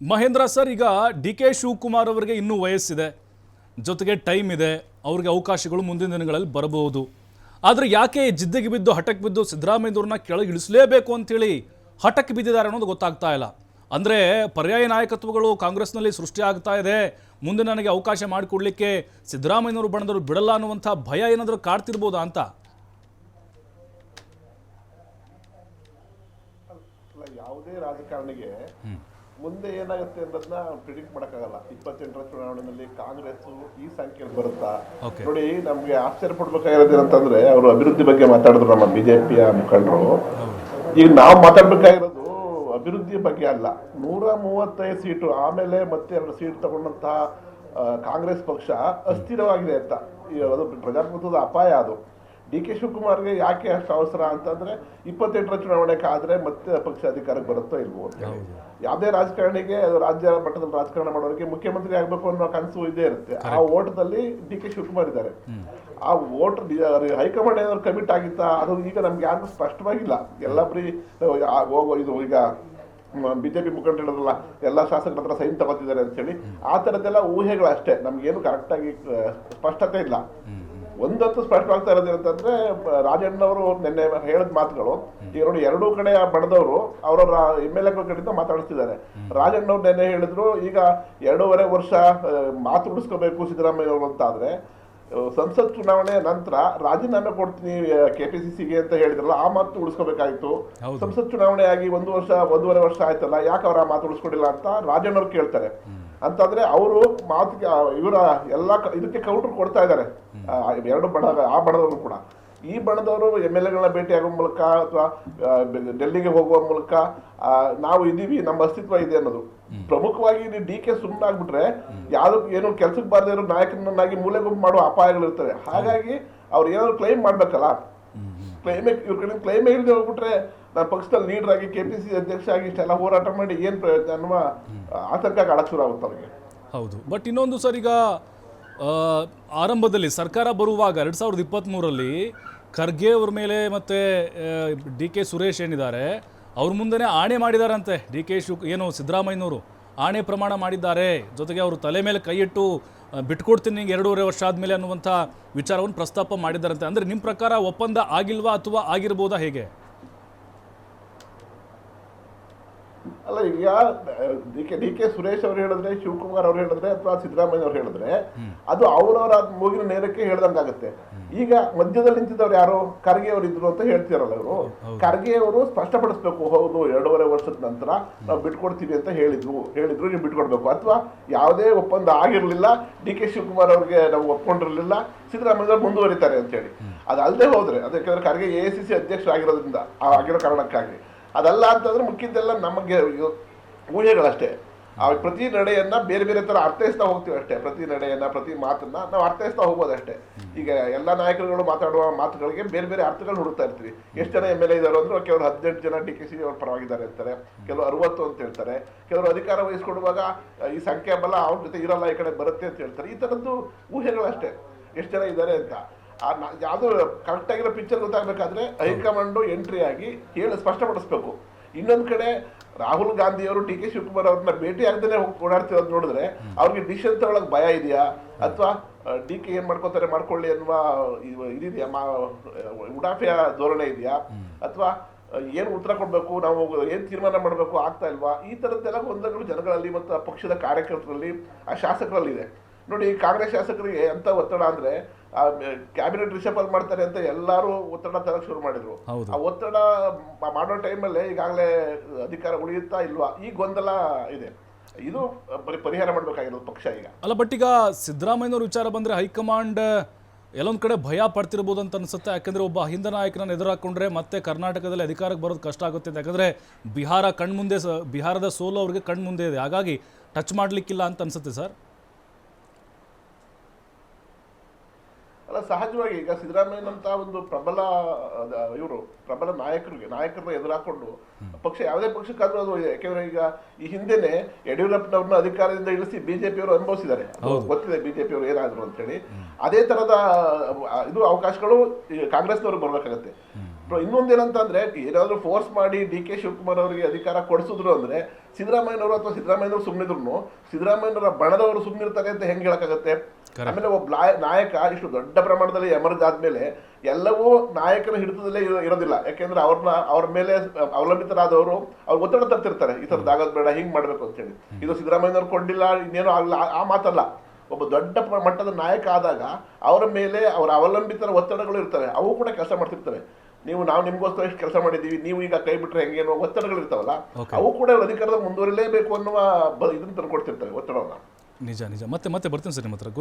Mahendra sir ಈಗ D K Shivakumar ಅವರಿಗೆ ಇನ್ನೂ ವಯಸ್ಸಿದೆ. ಜೊತೆಗೆ ಟೈಮ್ ಇದೆ ಅವ್ರಿಗೆ ಅವಕಾಶಗಳು ಮುಂದಿನ ದಿನಗಳಲ್ಲಿ ಬರಬಹುದು. ಆದರೆ ಯಾಕೆ ಜಿದ್ದಿಗೆ ಬಿದ್ದು ಹಠಕ್ಕೆ ಬಿದ್ದು ಸಿದ್ದರಾಮಯ್ಯವ್ರನ್ನ ಕೆಳಗೆ ಇಳಿಸಲೇಬೇಕು ಅಂತೇಳಿ ಹಠಕ್ಕೆ ಬಿದ್ದಿದ್ದಾರೆ ಅನ್ನೋದು ಗೊತ್ತಾಗ್ತಾ ಇಲ್ಲ. ಅಂದರೆ ಪರ್ಯಾಯ ನಾಯಕತ್ವಗಳು ಕಾಂಗ್ರೆಸ್ನಲ್ಲಿ ಸೃಷ್ಟಿ ಆಗ್ತಾ ಇದೆ ಮುಂದೆ ನನಗೆ ಅವಕಾಶ ಮಾಡಿಕೊಡ್ಲಿಕ್ಕೆ ಸಿದ್ದರಾಮಯ್ಯನವರು ಬಣದವರು ಬಿಡಲ್ಲ ಅನ್ನುವಂಥ ಭಯ ಏನಾದರೂ ಕಾಡ್ತಿರ್ಬೋದಾ ಅಂತ? ಯಾವುದೇ ರಾಜಕಾರಣಿಗೆ ಮುಂದೆ ಏನಾಗುತ್ತೆ ಅನ್ನೋದನ್ನ ಪ್ರಿಡಿಕ್ಟ್ ಮಾಡೋಕ್ಕಾಗಲ್ಲ. ಇಪ್ಪತ್ತೆಂಟರ ಚುನಾವಣೆಯಲ್ಲಿ ಕಾಂಗ್ರೆಸ್ ಈ ಸಂಖ್ಯೆಯಲ್ಲಿ ಬರುತ್ತಾ? ನೋಡಿ ನಮಗೆ ಆಶ್ಚರ್ಯ ಪಡ್ಬೇಕಾಗಿರೋದು ಅಂತಂದ್ರೆ ಅವರು ಅಭಿವೃದ್ಧಿ ಬಗ್ಗೆ ಮಾತಾಡಿದ್ರು ನಮ್ಮ ಬಿಜೆಪಿಯ ಮುಖಂಡರು. ಈಗ ನಾವು ಮಾತಾಡ್ಬೇಕಾಗಿರೋದು ಅಭಿವೃದ್ಧಿ ಬಗ್ಗೆ ಅಲ್ಲ. ನೂರ ಮೂವತ್ತೈದು ಸೀಟು ಆಮೇಲೆ ಮತ್ತೆ ಎರಡು ಸೀಟ್ ತಗೊಂಡಂತಹ ಕಾಂಗ್ರೆಸ್ ಪಕ್ಷ ಅಸ್ಥಿರವಾಗಿದೆ ಅಂತ. ಅದು ಪ್ರಜಾಪ್ರಭುತ್ವದ ಅಪಾಯ ಅದು. ಡಿ ಕೆ ಶಿವಕುಮಾರ್ಗೆ ಯಾಕೆ ಅಷ್ಟು ಅವಸರ ಅಂತಂದ್ರೆ ಇಪ್ಪತ್ತೆಂಟರ ಚುನಾವಣೆ ಕಾದ್ರೆ ಮತ್ತೆ ಪಕ್ಷ ಅಧಿಕಾರಕ್ಕೆ ಬರುತ್ತೋ ಇಲ್ವೋ ಅಂತ. ಯಾವುದೇ ರಾಜಕಾರಣಿಗೆ ರಾಜ್ಯ ಮಟ್ಟದಲ್ಲಿ ರಾಜಕಾರಣ ಮಾಡೋರಿಗೆ ಮುಖ್ಯಮಂತ್ರಿ ಆಗ್ಬೇಕು ಅನ್ನೋ ಕನಸು ಇದೇ ಇರುತ್ತೆ. ಆ ಓಟದಲ್ಲಿ ಡಿ ಕೆ ಶಿವಕುಮಾರ್ ಇದ್ದಾರೆ. ಆ ಓಟ್ ಹೈಕಮಾಂಡ್ ಏನಾದ್ರು ಕಮಿಟ್ ಆಗಿತ್ತಾ? ಅದು ಈಗ ನಮ್ಗೆ ಯಾರು ಸ್ಪಷ್ಟವಾಗಿಲ್ಲ. ಎಲ್ಲ ಬರೀ ಹೋಗೋ ಇದು ಈಗ ಬಿಜೆಪಿ ಮುಖಂಡರು ಹೇಳಿದ್ರಲ್ಲ ಎಲ್ಲ ಶಾಸಕರ ಹತ್ರ ಸೈನ್ ತಗೋತಿದ್ದಾರೆ ಅಂತ ಹೇಳಿ. ಆ ಥರದ್ದೆಲ್ಲ ಊಹೆಗಳಷ್ಟೇ. ನಮ್ಗೇನು ಕರೆಕ್ಟಾಗಿ ಸ್ಪಷ್ಟತೆ ಇಲ್ಲ. ಒಂದಂತೂ ಸ್ಪಷ್ಟವಾಗ್ತಾ ಇರೋದು ಏನಂತಂದ್ರೆ ಬ- ರಾಜಣ್ಣವರು ನಿನ್ನೆ ಹೇಳಿದ ಮಾತುಗಳು ಈಗ ನೋಡಿ ಎರಡೂ ಕಡೆ ಬಣದವರು ಅವರವರ ಎಂ ಎಲ್ ಎಗಳ ಕಡೆಯಿಂದ ಮಾತಾಡಿಸ್ತಿದ್ದಾರೆ. ರಾಜಣ್ಣವ್ರು ನಿನ್ನೆ ಹೇಳಿದ್ರು ಈಗ ಎರಡೂವರೆ ವರ್ಷ ಮಾತು ಉಳಿಸ್ಕೋಬೇಕು ಸಿದ್ದರಾಮಯ್ಯ ಅವರು ಅಂತ ಆದ್ರೆ ಸಂಸತ್ ಚುನಾವಣೆ ನಂತರ ರಾಜೀನಾಮೆ ಕೊಡ್ತೀನಿ ಕೆಪಿಸಿಸಿಗೆ ಅಂತ ಹೇಳಿದ್ರಲ್ಲ ಆ ಮಾತು ಉಳಿಸ್ಕೋಬೇಕಾಯ್ತು. ಸಂಸತ್ ಚುನಾವಣೆ ಆಗಿ ಒಂದು ವರ್ಷ ಒಂದೂವರೆ ವರ್ಷ ಆಯ್ತಲ್ಲ ಯಾಕೆ ಅವ್ರ ಆ ಮಾತು ಉಳಿಸ್ಕೊಡಿಲ್ಲ ಅಂತ ರಾಜಣ್ಣವ್ರು ಕೇಳ್ತಾರೆ. ಅಂತಂದ್ರೆ ಅವರು ಮಾತಿಗೆ ಇವರ ಎಲ್ಲ ಇದಕ್ಕೆ ಕೌಂಟರ್ ಕೊಡ್ತಾ ಇದ್ದಾರೆ. ಎರಡು ಬಣ ಆ ಬಣದವರು ಕೂಡ. ಈ ಬಣದವರು ಎಂ ಎಲ್ ಎಗಳನ್ನ ಭೇಟಿ ಆಗೋ ಮೂಲಕ ಅಥವಾ ಡೆಲ್ಲಿಗೆ ಹೋಗುವ ಮೂಲಕ ನಾವು ಇದೀವಿ ನಮ್ಮ ಅಸ್ತಿತ್ವ ಇದೆ ಅನ್ನೋದು. ಪ್ರಮುಖವಾಗಿ ಇಲ್ಲಿ ಡಿ ಕೆ ಸುಮ್ಮನಾಗ್ಬಿಟ್ರೆ ಯಾವ್ದಕ್ಕೂ ಏನು ಕೆಲಸಕ್ಕೆ ಬಾರದೇ ಇರೋ ನಾಯಕನನ್ನಾಗಿ ಮೂಲೆ ಗುಂಪು ಮಾಡುವ ಅಪಾಯಗಳಿರ್ತವೆ. ಹಾಗಾಗಿ ಅವ್ರು ಏನಾದ್ರು ಕ್ಲೈಮ್ ಮಾಡ್ಬೇಕಲ್ಲ ಕ್ಲೈಮೇ ಇವ್ರ ಕಡೆ ಕ್ಲೈಮೇ ಇಲ್ಲದೆ ಹೋಗ್ಬಿಟ್ರೆ ಪಕ್ಷದಲ್ಲಿ ಲೀಡರ್ ಆಗಿ ಕೆ ಪಿ ಸಿ ಅಧ್ಯಕ್ಷ ಆಗಿ ಇಷ್ಟೆಲ್ಲ ಹೋರಾಟ ಮಾಡಿ ಏನು ಪ್ರಯೋಜನ ಅನ್ನುವ ಆತಂಕ ಕಾಡಕ್ ಶುರು ಆಗುತ್ತೆ ಅವ್ರಿಗೆ. ಹೌದು. ಬಟ್ ಇನ್ನೊಂದು ಸರ್ ಈಗ ಆರಂಭದಲ್ಲಿ ಸರ್ಕಾರ ಬರುವಾಗ ಎರಡು ಸಾವಿರದ ಇಪ್ಪತ್ತ್ಮೂರಲ್ಲಿ ಖರ್ಗೆ ಅವ್ರ ಮೇಲೆ ಮತ್ತು ಡಿ ಕೆ ಸುರೇಶ್ ಏನಿದ್ದಾರೆ, ಅವ್ರ ಮುಂದೆನೇ ಆಣೆ ಮಾಡಿದಾರಂತೆ. ಡಿ ಕೆ ಶಿವ್ ಏನು ಸಿದ್ದರಾಮಯ್ಯನವರು ಆಣೆ ಪ್ರಮಾಣ ಮಾಡಿದ್ದಾರೆ. ಜೊತೆಗೆ ಅವರು ತಲೆ ಮೇಲೆ ಕೈಯಿಟ್ಟು ಬಿಟ್ಕೊಡ್ತೀನಿ ನಿಮಗೆ ಎರಡೂವರೆ ವರ್ಷ ಆದಮೇಲೆ ಅನ್ನುವಂಥ ವಿಚಾರವನ್ನು ಪ್ರಸ್ತಾಪ ಮಾಡಿದ್ದಾರಂತೆ. ಅಂದರೆ ನಿಮ್ಮ ಪ್ರಕಾರ ಒಪ್ಪಂದ ಆಗಿಲ್ವಾ ಅಥವಾ ಆಗಿರ್ಬೋದಾ ಹೇಗೆ? ಅಲ್ಲ ಈಗ D K D K Suresh ಅವ್ರು ಹೇಳಿದ್ರೆ ಶಿವಕುಮಾರ್ ಅವ್ರು ಹೇಳಿದ್ರೆ ಅಥವಾ ಸಿದ್ದರಾಮಯ್ಯ ಅವ್ರು ಹೇಳಿದ್ರೆ ಅದು ಅವರವರ ಮೂಗಿನ ನೇರಕ್ಕೆ ಹೇಳ್ದಂಗಾಗತ್ತೆ. ಈಗ ಮಧ್ಯದಲ್ಲಿ ನಿಂತಿದ್ದವ್ರು ಯಾರು? ಖರ್ಗೆ ಅವರು ಇದ್ರು ಅಂತ ಹೇಳ್ತಿರಲ್ಲ ಇವರು. ಖರ್ಗೆ ಅವರು ಸ್ಪಷ್ಟಪಡಿಸ್ಬೇಕು ಹೌದು ಎರಡೂವರೆ ವರ್ಷದ ನಂತರ ನಾವು ಬಿಟ್ಕೊಡ್ತೀವಿ ಅಂತ ಹೇಳಿದ್ರು. ಹೇಳಿದ್ರು ನೀವು ಬಿಟ್ಕೊಡ್ಬೇಕು. ಅಥವಾ ಯಾವುದೇ ಒಪ್ಪಂದ ಆಗಿರ್ಲಿಲ್ಲ ಡಿ ಕೆ ಶಿವಕುಮಾರ್ ಅವ್ರಿಗೆ ನಾವು ಒಪ್ಕೊಂಡಿರ್ಲಿಲ್ಲ ಸಿದ್ದರಾಮಯ್ಯ ಮುಂದುವರಿತಾರೆ ಅಂತ ಹೇಳಿ. ಅದಲ್ಲದೆ ಹೋದ್ರೆ ಅದಕ್ಕೆ ಖರ್ಗೆ ಎ ಸಿ ಸಿ ಅಧ್ಯಕ್ಷ ಆಗಿರೋದ್ರಿಂದ ಆಗಿರೋ ಕಾರಣಕ್ಕಾಗಿ. ಅದಲ್ಲ ಅಂತಂದ್ರೆ ಮುಖ್ಯದ್ದೆಲ್ಲ ನಮಗೆ ಊಹೆಗಳಷ್ಟೇ. ಆ ಪ್ರತಿ ನಡೆಯನ್ನ ಬೇರೆ ಬೇರೆ ತರ ಅರ್ಥೈಸ್ತಾ ಹೋಗ್ತೀವಿ ಅಷ್ಟೇ. ಪ್ರತಿ ನಡೆಯನ್ನ, ಪ್ರತಿ ಮಾತನ್ನ ನಾವು ಅರ್ಥೈಸ್ತಾ ಹೋಗೋದಷ್ಟೇ ಈಗ ಎಲ್ಲ ನಾಯಕರುಗಳು ಮಾತಾಡುವ ಮಾತುಗಳಿಗೆ ಬೇರೆ ಬೇರೆ ಅರ್ಥಗಳು ಹುಡುಕ್ತಾ ಇರ್ತೀವಿ. ಎಷ್ಟು ಜನ ಎಂ ಎಲ್ ಎ ಇದಾರೆ ಅಂದ್ರೆ ಕೆಲವರು ಹದಿನೆಂಟು ಜನ ಡಿ ಕೆ ಸಿ ಅವ್ರ ಪರವಾಗಿದ್ದಾರೆ ಅಂತಾರೆ. ಕೆಲವರು ಅರವತ್ತು ಅಂತ ಹೇಳ್ತಾರೆ. ಕೆಲವರು ಅಧಿಕಾರ ವಹಿಸ್ಕೊಡುವಾಗ ಈ ಸಂಖ್ಯೆ ಬಲ ಅವ್ರ ಜೊತೆ ಇರಲ್ಲ, ಈ ಕಡೆ ಬರುತ್ತೆ ಅಂತ ಹೇಳ್ತಾರೆ. ಈ ತರದ್ದು ಊಹೆಗಳಷ್ಟೇ. ಎಷ್ಟು ಜನ ಇದ್ದಾರೆ ಅಂತ. ಆ ಯಾವ್ದು ಕರೆಕ್ಟ್ ಆಗಿರೋ ಪಿಕ್ಚರ್ ಗೊತ್ತಾಗಬೇಕಾದ್ರೆ ಹೈಕಮಾಂಡು ಎಂಟ್ರಿ ಆಗಿ ಹೇಳಿ ಸ್ಪಷ್ಟಪಡಿಸ್ಬೇಕು. ಇನ್ನೊಂದ್ ಕಡೆ ರಾಹುಲ್ ಗಾಂಧಿಯವರು ಡಿ ಕೆ ಶಿವಕುಮಾರ್ ಅವ್ರನ್ನ ಭೇಟಿ ಆಗದೇ ಹೋಗಿ ಓಡಾಡ್ತಿರೋದು ನೋಡಿದ್ರೆ ಅವ್ರಿಗೆ ಡಿಸಿಷನ್ ತಗೊಳಕ್ ಭಯ ಇದೆಯಾ? ಅಥವಾ ಡಿ ಕೆ ಏನ್ ಮಾಡ್ಕೋತಾರೆ ಮಾಡ್ಕೊಳ್ಳಿ ಅನ್ನುವ ಇದಿದೆಯಾ? ಮಾ ಉಡಾಫೆಯ ಧೋರಣೆ ಇದೆಯಾ? ಅಥವಾ ಏನು ಉತ್ತರ ಕೊಡಬೇಕು? ನಾವು ಏನು ತೀರ್ಮಾನ ಮಾಡಬೇಕು? ಆಗ್ತಾ ಇಲ್ವಾ? ಈ ಥರದ್ದೆಲ್ಲ ಗೊಂದಲಗಳು ಜನಗಳಲ್ಲಿ ಮತ್ತು ಪಕ್ಷದ ಕಾರ್ಯಕರ್ತರಲ್ಲಿ, ಆ ಶಾಸಕರಲ್ಲಿ ಇದೆ ನೋಡಿ, ಕಾಂಗ್ರೆಸ್ ಶಾಸಕರಿಗೆ ಎಂಥ ಒತ್ತಡ ಅಂದ್ರೆ ಕ್ಯಾಬಿನೆಟ್ ರಿಷಫಲ್ ಮಾಡ್ತಾರೆ ಅಂತ ಎಲ್ಲರೂ ಒತ್ತಡ ತರಕ್ ಶುರು ಮಾಡಿದ್ರು. ಆ ಒತ್ತಡ ಮಾಡೋ ಟೈಮಲ್ಲೇ ಈಗಾಗಲೇ ಅಧಿಕಾರ ಉಳಿಯುತ್ತಾ ಇಲ್ವಾ? ಈ ಗೊಂದಲ ಇದೆ. ಇದು ಪರಿಹಾರ ಮಾಡಬೇಕಾಗಿರೋದು ಪಕ್ಷ ಈಗ. ಅಲ್ಲ ಬಟ್ ಈಗ ಸಿದ್ದರಾಮಯ್ಯನವ್ರ ವಿಚಾರ ಬಂದರೆ ಹೈಕಮಾಂಡ್ ಎಲ್ಲೊಂದು ಕಡೆ ಭಯ ಪಡ್ತಿರ್ಬೋದು ಅಂತ ಅನ್ಸುತ್ತೆ. ಯಾಕಂದರೆ ಒಬ್ಬ ಹಿಂದ ನಾಯಕನನ್ನು ಎದುರಾಕೊಂಡ್ರೆ ಮತ್ತೆ ಕರ್ನಾಟಕದಲ್ಲಿ ಅಧಿಕಾರಕ್ಕೆ ಬರೋದು ಕಷ್ಟ ಆಗುತ್ತೆ ಅಂತ. ಯಾಕಂದರೆ ಬಿಹಾರ ಕಣ್ಮುಂದೆ ಸ ಬಿಹಾರದ ಸೋಲು ಅವ್ರಿಗೆ ಕಣ್ಮುಂದೆ ಇದೆ. ಹಾಗಾಗಿ ಟಚ್ ಮಾಡಲಿಕ್ಕಿಲ್ಲ ಅಂತ ಅನ್ಸುತ್ತೆ ಸರ್? ಸಹಜವಾಗಿ ಈಗ ಸಿದ್ದರಾಮಯ್ಯನಂತ ಒಂದು ಪ್ರಬಲ ಇವರು ಪ್ರಬಲ ನಾಯಕರಿಗೆ ನಾಯಕರನ್ನ ಎದುರಾಕೊಂಡು ಪಕ್ಷ ಯಾವುದೇ ಪಕ್ಷಕ್ಕಾದ್ರೂ ಅದು ಯಾಕೆಂದ್ರೆ ಈಗ ಈ ಹಿಂದೆನೆ ಯಡಿಯೂರಪ್ಪನವ್ರನ್ನ ಅಧಿಕಾರದಿಂದ ಇಳಿಸಿ ಬಿಜೆಪಿಯವರು ಅನುಭವಿಸಿದ್ದಾರೆ. ಗೊತ್ತಿದೆ ಬಿಜೆಪಿಯವರು ಏನಾದ್ರು ಅಂತ ಹೇಳಿ. ಅದೇ ತರದ ಇದು ಅವಕಾಶಗಳು ಕಾಂಗ್ರೆಸ್ನವ್ರಿಗೆ ಬರ್ಬೇಕಾಗತ್ತೆ. ಇನ್ನೊಂದೇನಂತಂದ್ರೆ ಏನಾದ್ರು ಫೋರ್ಸ್ ಮಾಡಿ ಡಿ ಕೆ ಶಿವಕುಮಾರ್ ಅವರಿಗೆ ಅಧಿಕಾರ ಕೊಡಿಸಿದ್ರು ಅಂದ್ರೆ ಸಿದ್ದರಾಮಯ್ಯನವರು ಅಥವಾ ಸಿದ್ದರಾಮಯ್ಯನವರು ಸುಮ್ಮನಿದ್ರು ಸಿದ್ದರಾಮಯ್ಯನವರ ಬಣದವರು ಸುಮ್ಮನಿರ್ತಾರೆ ಅಂತ ಹೆಂಗ್ ಹೇಳಕ್ಕಾಗತ್ತೆ? ಆಮೇಲೆ ಒಬ್ಬ ನಾಯಕ ಇಷ್ಟು ದೊಡ್ಡ ಪ್ರಮಾಣದಲ್ಲಿ ಎಮರ್ಜ್ ಆದ್ಮೇಲೆ ಎಲ್ಲವೂ ನಾಯಕನ ಹಿಡಿತದಲ್ಲೇ ಇರೋ- ಇರೋದಿಲ್ಲ. ಯಾಕೆಂದ್ರೆ ಅವ್ರನ್ನ ಅವ್ರ ಮೇಲೆ ಅವಲಂಬಿತರಾದವರು ಅವ್ರು ಒತ್ತಡ ತರ್ತಿರ್ತಾರೆ. ಈ ಥರದ್ದು ಆಗೋದು ಬೇಡ ಹಿಂಗ್ ಮಾಡ್ಬೇಕು ಅಂತ ಹೇಳಿ. ಇದು ಸಿದ್ದರಾಮಯ್ಯನವ್ರು ಕೊಂಡಿಲ್ಲ ಇನ್ನೇನು ಆಗಲ್ಲ ಆ- ಮಾತಲ್ಲ. ಒಬ್ಬ ದೊಡ್ಡ ಮಟ್ಟದ ನಾಯಕ ಆದಾಗ ಅವರ ಮೇಲೆ ಅವರ ಅವಲಂಬಿತರ ಒತ್ತಡಗಳು ಇರ್ತವೆ. ಅವು ಕೂಡ ಕೆಲಸ ಮಾಡ್ತಿರ್ತವೆ ನೀವು ನಾವು ನಿಮಗೋಸ್ಕರ ಎಷ್ಟು ಕೆಲಸ ಮಾಡಿದ್ದೀವಿ ನೀವು ಈಗ ಕೈ ಬಿಟ್ರೆ ಹೆಂಗೆ ಅನ್ನೋ ಒತ್ತಡಗಳು ಇರ್ತಾವಲ್ಲ Okay. ಅವು ಕೂಡ ಅಧಿಕಾರದ ಮುಂದುವರಿಲೇಬೇಕು ಅನ್ನುವ ಬ- ಇದನ್ನ ಒತ್ತಡವನ್ನು ಒತ್ತಡವನ್ನ. ನಿಜ ನಿಜ. ಮತ್ತೆ ಮತ್ತೆ ಬರ್ತೀನಿ ಸರ್ ನಿಮ್ಮ ಹತ್ರ.